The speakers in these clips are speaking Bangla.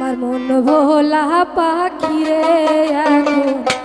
আমার মন ভোলা পাখিরে এখন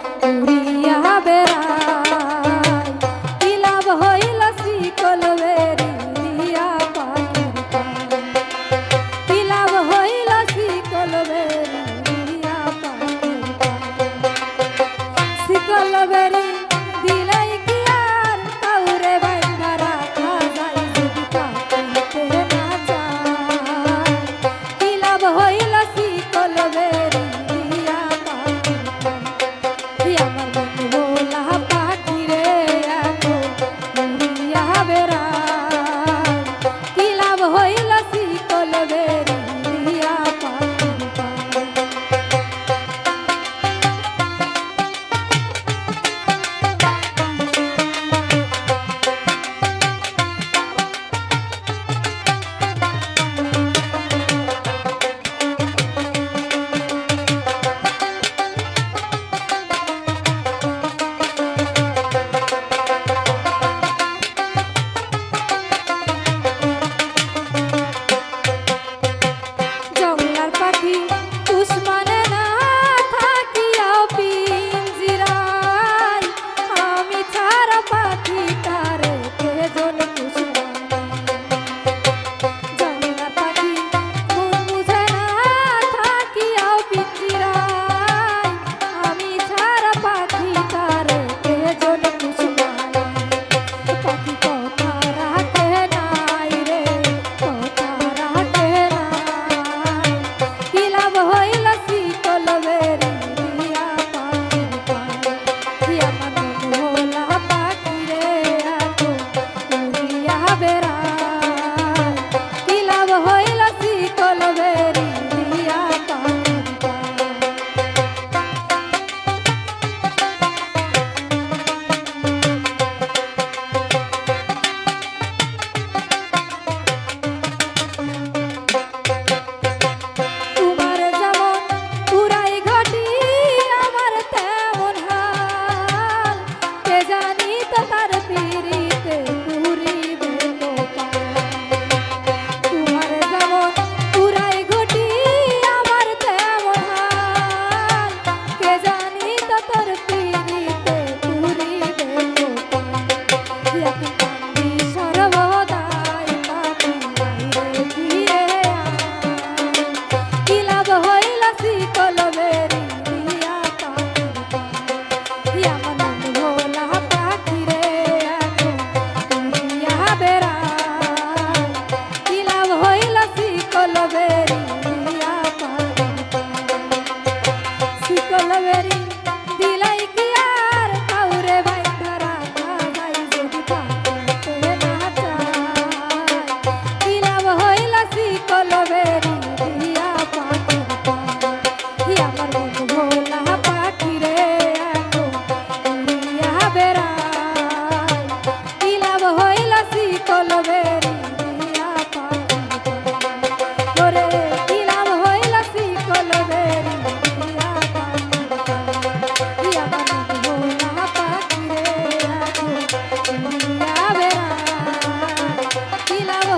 দিলা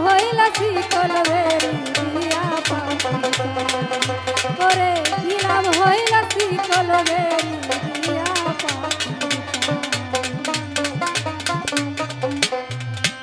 হইলা শিকল বেরি দিয়া পাখি করে কি নাম হইলা শিকল বেরি